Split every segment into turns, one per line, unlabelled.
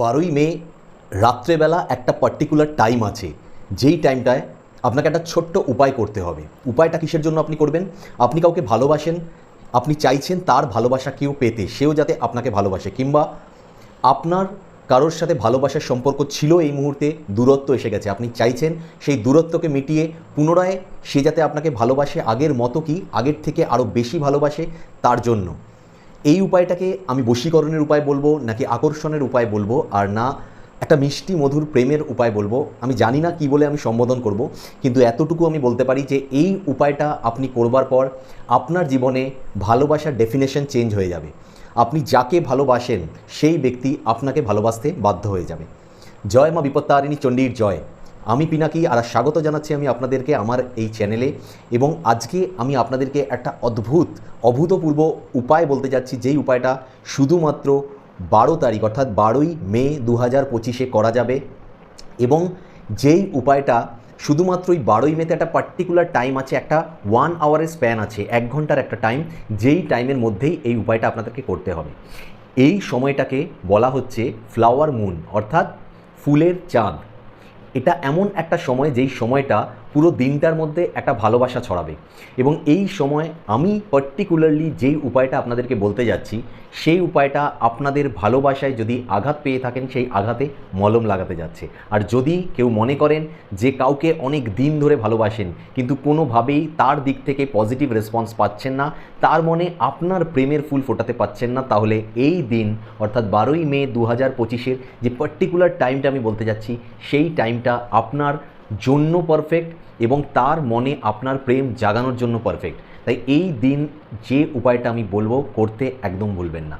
বারোই মে, রাত্রেবেলা একটা পার্টিকুলার টাইম আছে। যেই টাইমটায় আপনাকে একটা ছোট্ট উপায় করতে হবে। উপায়টা কিসের জন্য আপনি করবেন? আপনি কাউকে ভালোবাসেন, আপনি চাইছেন তার ভালোবাসা কেউ পেতে, সেও যাতে আপনাকে ভালোবাসে, কিংবা আপনার কারোর সাথে ভালোবাসার সম্পর্ক ছিল এই মুহূর্তে, দূরত্ব এসে গেছে। আপনি চাইছেন সেই দূরত্বকে মিটিয়ে পুনরায় সে যাতে আপনাকে ভালোবাসে আগের মতো কি, আগের থেকে আরও বেশি ভালোবাসে তার জন্য। এই উপায়টাকে আমি বশীকরণের উপায় বলব, নাকি আকর্ষণের উপায় বলব, আর না একটা মিষ্টি মধুর প্রেমের উপায় বলব, আমি জানি না কি বলে আমি সম্বোধন করব, কিন্তু এতটুকু আমি বলতে পারি যে এই উপায়টা আপনি করবার পর আপনার জীবনে ভালোবাসার ডেফিনেশন চেঞ্জ হয়ে যাবে। আপনি যাকে ভালোবাসেন, সেই ব্যক্তি আপনাকে ভালোবাসতে বাধ্য হয়ে যাবে। জয় মা বিপত্তারিণী চণ্ডীর জয়। আমি পিনাকি, আর স্বাগত জানাচ্ছি আমি আপনাদেরকে আমার এই চ্যানেলে। এবং আজকে আমি আপনাদেরকে একটা অদ্ভুত, অভূতপূর্ব উপায় বলতে যাচ্ছি, যেই উপায়টা শুধুমাত্র বারো তারিখ, অর্থাৎ বারোই মে দু হাজার পঁচিশে করা যাবে। এবং যেই উপায়টা শুধুমাত্র ওই বারোই মেতে একটা পার্টিকুলার টাইম আছে, একটা ওয়ান আওয়ারের স্প্যান আছে, এক ঘণ্টার একটা টাইম যেই টাইমের মধ্যেই এই উপায়টা আপনাদেরকে করতে হবে। এই সময়টাকে বলা হচ্ছে ফ্লাওয়ার মুন অর্থাৎ ফুলের চাঁদ। এটা এমন একটা সময় যেই সময়টা পুরো দিনটার মধ্যে একটা ভালোবাসা ছড়াবে। এবং এই সময় আমি পার্টিকুলারলি যেই উপায়টা আপনাদেরকে বলতে যাচ্ছি, সেই উপায়টা আপনাদের ভালোবাসায় যদি আঘাত পেয়ে থাকেন, সেই আঘাতে মলম লাগাতে যাচ্ছে। আর যদি কেউ মনে করেন যে কাউকে অনেক দিন ধরে ভালোবাসেন, কিন্তু কোনোভাবেই তার দিক থেকে পজিটিভ রেসপন্স পাচ্ছেন না, তার মনে আপনার প্রেমের ফুল ফোটাতে পাচ্ছেন না, তাহলে এই দিন, অর্থাৎ বারোই মে দু হাজার পঁচিশের যে পার্টিকুলার টাইমটা আমি বলতে যাচ্ছি, সেই টাইমটা আপনার জন্য পারফেক্ট এবং তার মনে আপনার প্রেম জাগানোর জন্য পারফেক্ট তাই এই দিন যে উপায়টা আমি বলব, করতে একদম ভুলবেন না।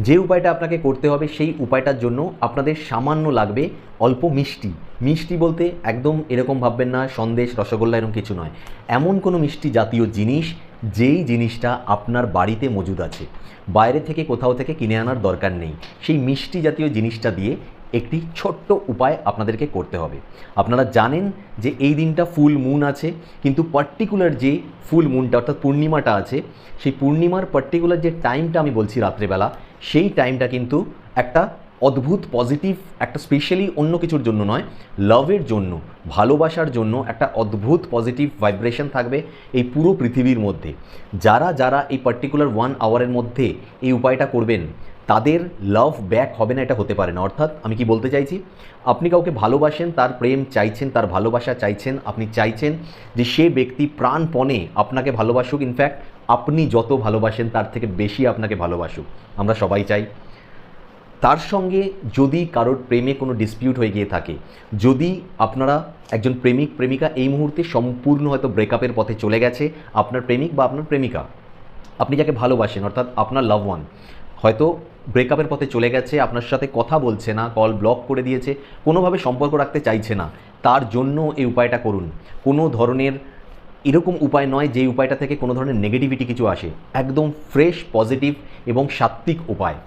যে উপায়টা আপনাকে করতে হবে, সেই উপায়টার জন্য আপনাদের সামান্য লাগবে অল্প মিষ্টি। মিষ্টি বলতে একদম এরকম ভাববেন না, সন্দেশ, রসগোল্লা এরকম কিছু নয়। এমন কোনো মিষ্টি জাতীয় জিনিস, যেই জিনিসটা আপনার বাড়িতে মজুদ আছে। বাইরে থেকে কোথাও থেকে কিনে আনার দরকার নেই। সেই মিষ্টি জাতীয় জিনিসটা দিয়ে একটি ছোট্ট উপায় আপনাদেরকে করতে হবে। আপনারা জানেন যে এই দিনটা ফুল মুন আছে, কিন্তু পার্টিকুলার যে ফুল মুনটা অর্থাৎ পূর্ণিমাটা আছে, সেই পূর্ণিমার পার্টিকুলার যে টাইমটা আমি বলছি রাত্রেবেলা, সেই টাইমটা কিন্তু একটা অদ্ভুত পজিটিভ একটা স্পেশালি অন্য কিছুর জন্য নয় লাভের জন্য, ভালোবাসার জন্য একটা অদ্ভুত পজিটিভ ভাইব্রেশন থাকবে এই পুরো পৃথিবীর মধ্যে। যারা যারা এই পার্টিকুলার ওয়ান আওয়ারের মধ্যে এই উপায়টা করবেন তাদের লাভ ব্যাক হবে না, এটা হতে পারে না। অর্থাৎ আমি কি বলতে চাইছি? আপনি কাউকে ভালোবাসেন, তার প্রেম চাইছেন, তার ভালোবাসা চাইছেন, আপনি চাইছেন যে সে ব্যক্তি প্রাণপণে আপনাকে ভালোবাসুক। ইনফ্যাক্ট আপনি যত ভালোবাসেন, তার থেকে বেশি আপনাকে ভালোবাসুক। আমরা সবাই চাই। তার সঙ্গে যদি কারোর প্রেমে কোনো ডিসপিউট হয়ে গিয়ে থাকে, যদি আপনারা একজন প্রেমিক, প্রেমিকা এই মুহূর্তে সম্পূর্ণ হয়তো ব্রেকআপের পথে চলে গেছে, আপনার প্রেমিক বা আপনার প্রেমিকা, আপনি যাকে ভালোবাসেন, অর্থাৎ আপনার লাভ ওয়ান হয়তো ব্রেকআপের পথে চলে গেছে, আপনার সাথে কথা বলছে না কল ব্লক করে দিয়েছে, কোনোভাবে সম্পর্ক রাখতে চাইছে না। তার জন্য এই উপায়টা করুন। কোনো ধরনের এরকম উপায় নয় যে উপায়টা থেকে কোনো ধরনের নেগেটিভিটি কিছু আসে। একদম ফ্রেশ পজিটিভ এবং সাত্ত্বিক উপায়।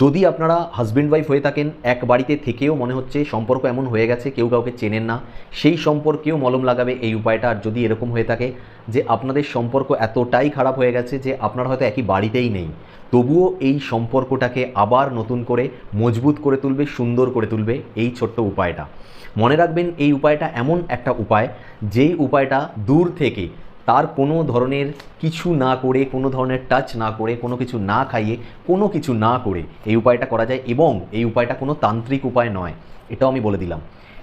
যদি আপনারা হাজব্যান্ড ওয়াইফ হয়ে থাকেন, এক বাড়িতে থেকেও মনে হচ্ছে সম্পর্ক এমন হয়ে গেছে, কেউ কাউকে চেনেন না, সেই সম্পর্কেও মলম লাগাবে এই উপায়টা। আর যদি এরকম হয়ে থাকে যে আপনাদের সম্পর্ক এতটাই খারাপ হয়ে গেছে যে আপনারা হয়তো একই বাড়িতেই নেই তবুও এই সম্পর্কটাকে আবার নতুন করে মজবুত করে তুলবে, সুন্দর করে তুলবে এই ছোট্ট উপায়টা। মনে রাখবেন এই উপায়টা এমন একটা উপায় যেই উপায়টা দূর থেকে তার কোনো ধরনের কিছু না করে, কোনো ধরনের টাচ না করে, কোনো কিছু না খাইয়ে, কোনো কিছু না করে এই উপায়টা করা যায় এবং এই উপায়টা কোনো তান্ত্রিক উপায় নয়। এটাও আমি বলে দিলাম।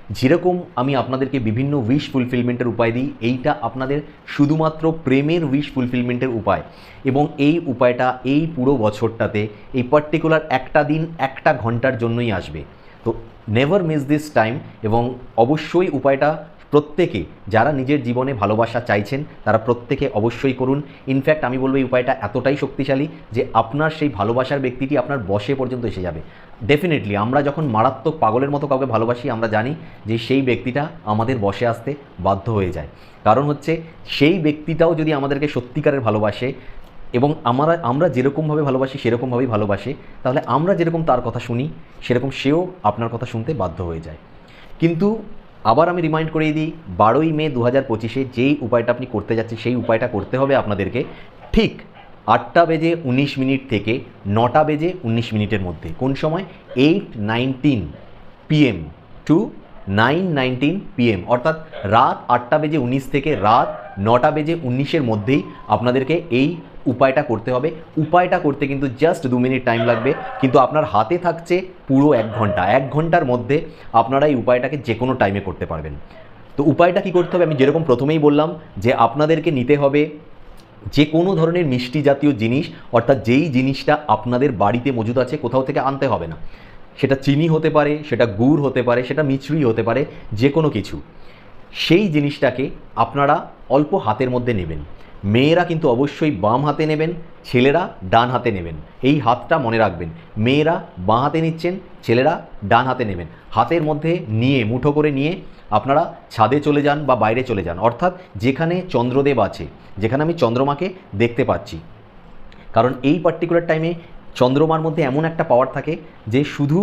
যেরকম আমি আপনাদেরকে বিভিন্ন উইশ ফুলফিলমেন্টের উপায় দিই, এইটা আপনাদের শুধুমাত্র প্রেমের উইশ ফুলফিলমেন্টের উপায়। এবং এই উপায়টা এই পুরো বছরটাতে, এই পার্টিকুলার একটা দিন, একটা ঘণ্টার জন্যই আসবে। তো নেভার মিস দিস টাইম এবং অবশ্যই উপায়টা প্রত্যেকে যারা নিজের জীবনে ভালোবাসা চাইছেন, তারা প্রত্যেকে অবশ্যই করুন। ইনফ্যাক্ট আমি বলব এই উপায়টা এতটাই শক্তিশালী যে আপনার সেই ভালোবাসার ব্যক্তিটি আপনার বসে পর্যন্ত এসে যাবে। ডেফিনেটলি আমরা যখন মারাত্মক পাগলের মতো কাউকে ভালোবাসি, আমরা জানি যে সেই ব্যক্তিটা আমাদের বসে আসতে বাধ্য হয়ে যায়। কারণ হচ্ছে, সেই ব্যক্তিটাও যদি আমাদেরকে সত্যিকারের ভালোবাসে এবং আমরা আমরা যেরকমভাবে ভালোবাসি, সেরকমভাবেই ভালোবাসে, তাহলে আমরা যেরকম তার কথা শুনি, সেরকম সেও আপনার কথা শুনতে বাধ্য হয়ে যায়। কিন্তু আবার আমি রিমাইন্ড করিয়ে দিই, বারোই মে দু হাজার পঁচিশে যেই উপায়টা আপনি করতে যাচ্ছেন, সেই উপায়টা করতে হবে আপনাদেরকে ঠিক আটটা বেজে উনিশ মিনিট থেকে নটা বেজে উনিশ মিনিটের মধ্যে। কোন সময়? Eight nineteen PM to nine nineteen PM অর্থাৎ রাত আটটা বেজে উনিশ থেকে রাত নটা বেজে উনিশের মধ্যেই আপনাদেরকে এই উপায়টা করতে হবে। উপায়টা করতে কিন্তু জাস্ট দু মিনিট টাইম লাগবে। কিন্তু আপনার হাতে থাকছে পুরো এক ঘণ্টা। এক ঘণ্টার মধ্যে আপনারা এই উপায়টাকে যে কোনো টাইমে করতে পারবেন। তো উপায়টা কি করতে হবে? আমি যেরকম প্রথমেই বললাম যে আপনাদেরকে নিতে হবে যে কোনো ধরনের মিষ্টি জাতীয় জিনিস, অর্থাৎ যেই জিনিসটা আপনাদের বাড়িতে মজুদ আছে, কোথাও থেকে আনতে হবে না। সেটা চিনি হতে পারে, সেটা গুড় হতে পারে, সেটা মিছরি হতে পারে যে কোনো কিছু। সেই জিনিসটাকে আপনারা অল্প হাতের মধ্যে নেবেন। মেয়েরা কিন্তু অবশ্যই বাম হাতে নেবেন, ছেলেরা ডান হাতে নেবেন। এই হাতটা মনে রাখবেন। মেয়েরা বাঁ হাতে নিচ্ছেন, ছেলেরা ডান হাতে নেবেন। হাতের মধ্যে নিয়ে, মুঠো করে নিয়ে আপনারা ছাদে চলে যান বা বাইরে চলে যান। অর্থাৎ যেখানে চন্দ্রদেব আছে, যেখানে আমি চন্দ্রমাকে দেখতে পাচ্ছি। কারণ এই পার্টিকুলার টাইমে চন্দ্রমার মধ্যে এমন একটা পাওয়ার থাকে যে শুধু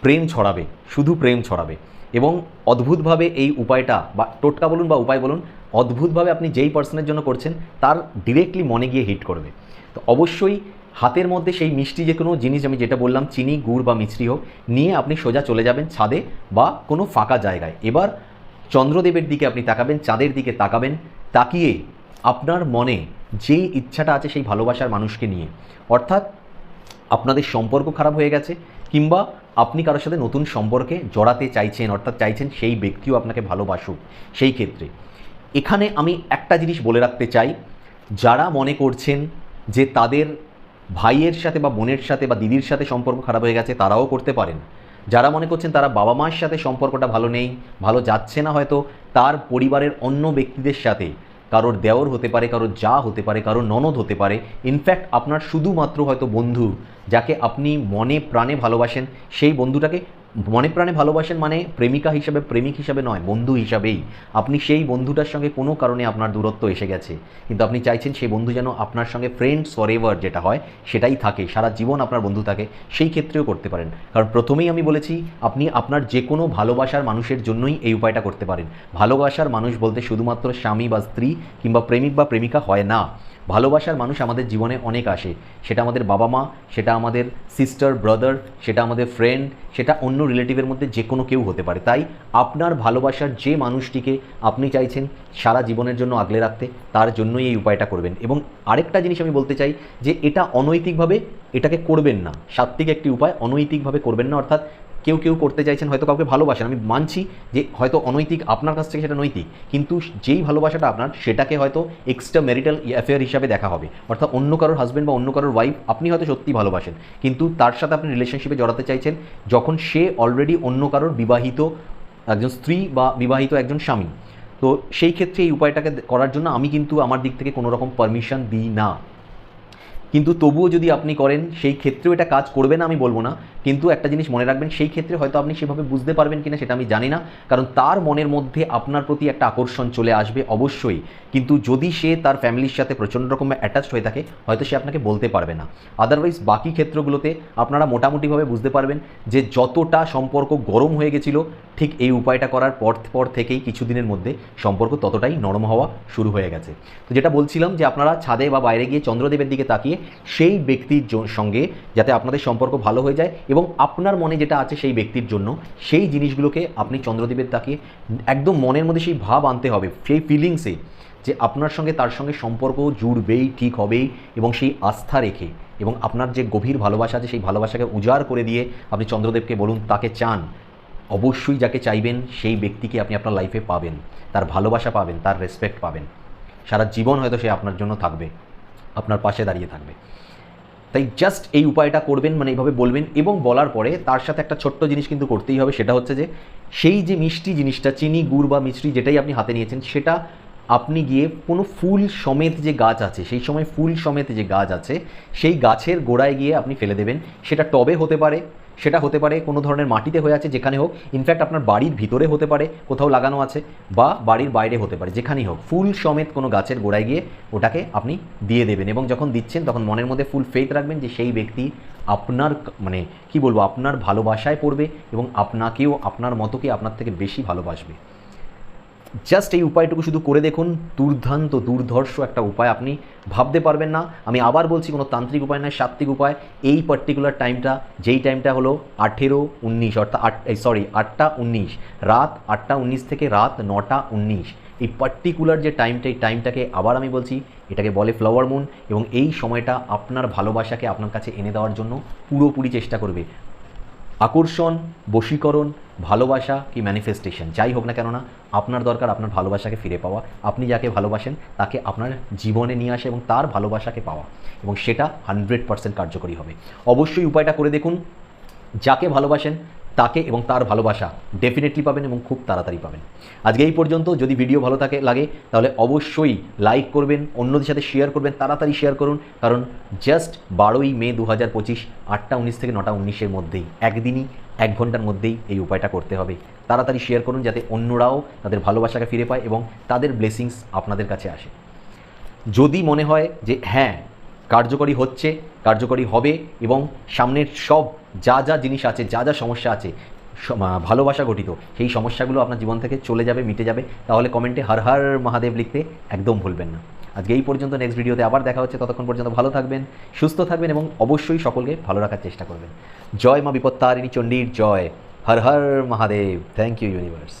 প্রেম ছড়াবে, শুধু প্রেম ছড়াবে। এবং অদ্ভুতভাবে এই উপায়টা বা টোটকা বলুন বা উপায় বলুন, অদ্ভুতভাবে আপনি যেই পার্সনের জন্য করছেন, তার ডিরেক্টলি মনে গিয়ে হিট করবে। তো অবশ্যই হাতের মধ্যে সেই মিষ্টি যে কোনো জিনিস আমি যেটা বললাম, চিনি, গুড় বা মিষ্টি হোক, নিয়ে আপনি সোজা চলে যাবেন ছাদে বা কোনো ফাঁকা জায়গায়। এবার চন্দ্রদেবের দিকে আপনি তাকাবেন, চাঁদের দিকে তাকাবেন, তাকিয়ে আপনার মনে যেই ইচ্ছাটা আছে সেই ভালোবাসার মানুষকে নিয়ে। অর্থাৎ আপনাদের সম্পর্ক খারাপ হয়ে গেছে, কিংবা আপনি কারোর সাথে নতুন সম্পর্কে জড়াতে চাইছেন, অর্থাৎ চাইছেন সেই ব্যক্তিও আপনাকে ভালোবাসুক, সেই ক্ষেত্রে। এখানে আমি একটা জিনিস বলে রাখতে চাই, যারা মনে করছেন যে তাদের ভাইয়ের সাথে বা বোনের সাথে বা দিদির সাথে সম্পর্ক খারাপ হয়ে গেছে, তারাও করতে পারেন। যারা মনে করছেন তারা বাবা মার সাথে সম্পর্কটা ভালো নেই, ভালো যাচ্ছে না হয়তো, তার পরিবারের অন্য ব্যক্তিদের সাথে কারোর দেওর হতে পারে, কারোর যা হতে পারে, কারোর ননদ হতে পারে। ইনফ্যাক্ট আপনার শুধুমাত্র হয়তো বন্ধু যাকে আপনি মনে প্রাণে ভালোবাসেন, সেই বন্ধুটাকে মনে প্রাণে ভালোবাসেন মানে প্রেমিকা হিসাবে, প্রেমিক হিসাবে নয়, বন্ধু হিসাবেই। আপনি সেই বন্ধুটার সঙ্গে কোনো কারণে আপনার দূরত্ব এসে গেছে। কিন্তু আপনি চাইছেন সেই বন্ধু যেন আপনার সঙ্গে ফ্রেন্ডস ফর এভার যেটা হয়, সেটাই থাকে, সারা জীবন আপনার বন্ধু থাকে, সেই ক্ষেত্রেও করতে পারেন। কারণ প্রথমেই আমি বলেছি, আপনি আপনার যে কোনো ভালোবাসার মানুষের জন্যই এই উপায়টা করতে পারেন। ভালোবাসার মানুষ বলতে শুধুমাত্র স্বামী বা স্ত্রী কিংবা প্রেমিক বা প্রেমিকা হয় না। ভালোবাসার মানুষ আমাদের জীবনে অনেক আসে। সেটা আমাদের বাবা মা, সেটা আমাদের সিস্টার ব্রাদার সেটা আমাদের ফ্রেন্ড সেটা অন্য রিলেটিভের মধ্যে যে কোনো কেউ হতে পারে। তাই আপনার ভালোবাসার যে মানুষটিকে আপনি চাইছেন, সারা জীবনের জন্য আগলে রাখতে, তার জন্যই এই উপায়টা করবেন। এবং আরেকটা জিনিস আমি বলতে চাই যে, এটা অনৈতিকভাবে এটাকে করবেন না। সাত্বিক একটি উপায়, অনৈতিকভাবে করবেন না। অর্থাৎ কেউ কেউ করতে চাইছেন, হয়তো কাউকে ভালোবাসেন। আমি মানছি যে হয়তো অনৈতিক আপনার কাছ থেকে সেটা নৈতিক, কিন্তু যেই ভালোবাসাটা আপনার, সেটাকে হয়তো এক্সট্রা ম্যারিটাল অ্যাফেয়ার হিসাবে দেখা হবে। অর্থাৎ অন্য কারোর হাজব্যান্ড বা অন্য কারোর ওয়াইফ আপনি হয়তো সত্যি ভালোবাসেন। কিন্তু তার সাথে আপনি রিলেশনশিপে জড়াতে চাইছেন, যখন সে অলরেডি অন্য কারোর বিবাহিত একজন স্ত্রী বা বিবাহিত একজন স্বামী। তো সেই ক্ষেত্রে এই উপায়টাকে করার জন্য আমি কিন্তু আমার দিক থেকে কোনো রকম পারমিশন দিই না। কিন্তু তবুও যদি আপনি করেন, সেই ক্ষেত্রেও এটা কাজ করবে না, আমি বলব না। কিন্তু একটা জিনিস মনে রাখবেন, সেই ক্ষেত্রে হয়তো আপনি সেভাবে বুঝতে পারবেন কিনা সেটা আমি জানি না। কারণ তার মনের মধ্যে আপনার প্রতি একটা আকর্ষণ চলে আসবে অবশ্যই। কিন্তু যদি সে তার ফ্যামিলির সাথে প্রচণ্ড রকমের অ্যাটাচড হয়ে থাকে, হয়তো সে আপনাকে বলতে পারবে না। আদারওয়াইজ বাকি ক্ষেত্রগুলোতে আপনারা মোটামুটিভাবে বুঝতে পারবেন যে যতটা সম্পর্ক গরম হয়ে গেছিল, ঠিক এই উপায়টা করার পর পর থেকেই কিছুদিনের মধ্যে সম্পর্ক ততটাই নরম হওয়া শুরু হয়ে গেছে। তো যেটা বলছিলাম যে আপনারা ছাদে বা বাইরে গিয়ে চন্দ্রদেবের দিকে তাকিয়ে সেই ব্যক্তির সঙ্গে যাতে আপনাদের সম্পর্ক ভালো হয়ে যায় এবং আপনার মনে যেটা আছে সেই ব্যক্তির জন্য সেই জিনিসগুলোকে আপনি চন্দ্রদেবের তাকে একদম মনের মধ্যে সেই ভাব আনতে হবে, সেই ফিলিংসে যে আপনার সঙ্গে তার সঙ্গে সম্পর্ক জুড়বেই, ঠিক হবেই এবং সেই আস্থা রেখে এবং আপনার যে গভীর ভালোবাসা আছে সেই ভালোবাসাকে উজাড় করে দিয়ে আপনি চন্দ্রদেবকে বলুন, তাকে চান। অবশ্যই যাকে চাইবেন সেই ব্যক্তিকে আপনি আপনার লাইফে পাবেন, তার ভালোবাসা পাবেন, তার রেসপেক্ট পাবেন। সারা জীবন হয়তো সে আপনার জন্য থাকবে। আপনার পাশে দাঁড়িয়ে থাকবে। তাই জাস্ট এই উপায়টা করবেন মানে এইভাবে বলবেন এবং বলার পরে তার সাথে একটা ছোট্ট জিনিস কিন্তু করতেই হবে, সেটা হচ্ছে যে সেই যে মিষ্টি জিনিসটা, চিনি, গুড় বা মিষ্টি যেটাই আপনি হাতে নিয়েছেন, সেটা আপনি গিয়ে কোনো ফুল সমেত যে গাছ আছে, সেই সময় ফুল সমেত যে গাছ আছে, সেই গাছের গোড়ায় গিয়ে আপনি ফেলে দেবেন। সেটা টবে হতে পারে সেটা হতে পারে কোনো ধরনের মাটিতে হয়ে আছে যেখানে হোক ইনফ্যাক্ট আপনার বাড়ির ভিতরে হতে পারে, কোথাও লাগানো আছে, বা বাড়ির বাইরে হতে পারে, যেখানেই হোক, ফুল সমেত কোনো গাছের গোড়ায় গিয়ে ওটাকে আপনি দিয়ে দেবেন এবং যখন দিচ্ছেন তখন মনের মধ্যে ফুল ফেথ রাখবেন যে সেই ব্যক্তি আপনার মানে কি বলব, আপনার ভালোবাসায় পড়বে এবং আপনাকেও, আপনার মতোকে আপনার থেকে বেশি ভালোবাসবে। জাস্ট এই উপায়টুকু শুধু করে দেখুন, দুর্ধান্ত, দুর্ধর্ষ একটা উপায় আপনি ভাবতে পারবেন না। আমি আবার বলছি, কোনো তান্ত্রিক উপায় নয় সাত্বিক উপায়। এই পার্টিকুলার টাইমটা যেই টাইমটা হলো আঠেরো উনিশ, অর্থাৎ আট সরি আটটা উনিশ। রাত আটটা উনিশ থেকে রাত নটা উনিশ। এই পার্টিকুলার যে টাইমটা এই টাইমটাকে আবার আমি বলছি, এটাকে বলে ফ্লাওয়ার মুন এবং এই সময়টা আপনার ভালোবাসাকে আপনার কাছে এনে দেওয়ার জন্য পুরোপুরি চেষ্টা করবে। আকর্ষণ, বশীকরণ, ভালোবাসা কি ম্যানিফেস্টেশন যাই হোক না কেননা আপনার দরকার আপনার ভালোবাসাকে ফিরে পাওয়া। আপনি যাকে ভালোবাসেন, তাকে আপনার জীবনে নিয়ে আসে এবং তার ভালোবাসাকে পাওয়া এবং সেটা হানড্রেড পার্সেন্ট কার্যকরী হবে। অবশ্যই উপায়টা করে দেখুন, যাকে ভালোবাসেন তাকে এবং তার ভালোবাসা ডেফিনেটলি পাবেন এবং খুব তাড়াতাড়ি পাবেন। আজকে এই পর্যন্ত, যদি ভিডিও ভালো থাকে, লাগে, তাহলে অবশ্যই লাইক করবেন, অন্যদের সাথে শেয়ার করবেন, তাড়াতাড়ি শেয়ার করুন, কারণ জাস্ট বারোই মে দু হাজার পঁচিশ, আটটা উনিশ থেকে নটা উনিশের মধ্যেই, একদিনই, এক ঘণ্টার মধ্যেই এই উপায়টা করতে হবে। তাড়াতাড়ি শেয়ার করুন, যাতে অন্যরাও তাদের ভালোবাসাকে ফিরে পায় এবং তাদের ব্লেসিংস আপনাদের কাছে আসে। যদি মনে হয় যে হ্যাঁ কার্যকরী হচ্ছে, কার্যকরী হবে এবং সামনের সব যা যা জিনিস আছে, যা যা সমস্যা আছে ভালোবাসা গঠিত, সেই সমস্যাগুলো আপনার জীবন থেকে চলে যাবে, মিটে যাবে। তাহলে কমেন্টে হর হর মহাদেব লিখতে একদম ভুলবেন না। আজকে এই পর্যন্ত নেক্সট ভিডিওতে আবার দেখা হচ্ছে, ততক্ষণ পর্যন্ত ভালো থাকবেন, সুস্থ থাকবেন এবং অবশ্যই সকলকে ভালো রাখার চেষ্টা করবেন। জয় মা বিপত্তারিণী চণ্ডীর জয়। Har Har Mahadev. Thank you universe